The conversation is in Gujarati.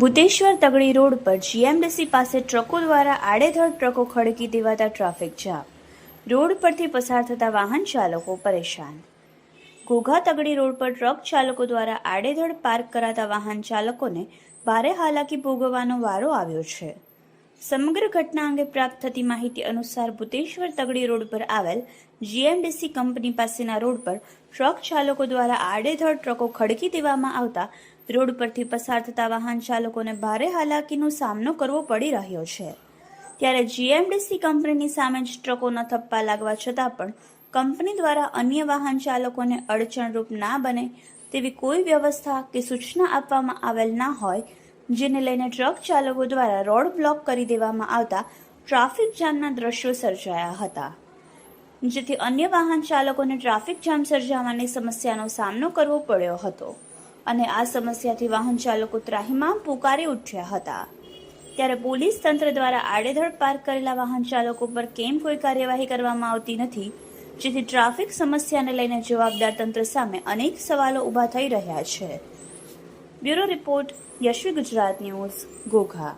ભૂતેશ્વર તગડી રોડ પર જીએમડીસી પાસે ટ્રકો દ્વારા આડેધડ ટ્રકો ખડકી દેવાતા ટ્રાફિક જામ. રોડ પરથી પસાર થતા વાહન ચાલકો પરેશાન. ઘોઘા તગડી રોડ પર ટ્રક ચાલકો દ્વારા આડેધડ પાર્ક કરાતા વાહન ચાલકોને ભારે હાલાકી ભોગવવાનો વારો આવ્યો છે. સમગ્ર ઘટના અંગે પ્રાપ્ત થતી માહિતી અનુસાર ભૂતેશ્વર તગડી રોડ પર આવેલ જીએમડીસી કંપની પાસેના રોડ પર ટ્રક ચાલકો દ્વારા આડેધડ ટ્રકો ખડકી દેવામાં આવતા રોડ પરથી પસાર થતા વાહન ચાલકોને ભારે હાલાકીનો સામનો કરવો પડી રહ્યો છે. ત્યારે જીએમડીસી કંપનીની સામે જ ટ્રકોના થપ્પા લાગવા છતાં પણ કંપની દ્વારા અન્ય વાહન ચાલકોને અડચણરૂપ ના બને તેવી કોઈ વ્યવસ્થા કે સૂચના આપવામાં આવેલ ના હોય જેને લઈને ટ્રક ચાલકો દ્વારા રોડ બ્લોક કરી દેવામાં આવતા ટ્રાફિક જામના દ્રશ્યો સર્જાયા હતા. જેથી અન્ય વાહન ચાલકોને ટ્રાફિક જામ સર્જાવાની સમસ્યાનો સામનો કરવો પડ્યો હતો અને આ સમસ્યાથી વાહન ચાલકો ત્રાહિમામ પુકારી ઉઠ્યા હતા. ત્યારે પોલીસ તંત્ર દ્વારા આડેધડ પાર્ક કરેલા વાહન ચાલકો પર કેમ કોઈ કાર્યવાહી કરવામાં આવતી નથી, જેથી ટ્રાફિક સમસ્યાને લઈને જવાબદાર તંત્ર સામે અનેક સવાલો ઊભા થઈ રહ્યા છે. Bureau report Yashvi Gujarat news Ghogha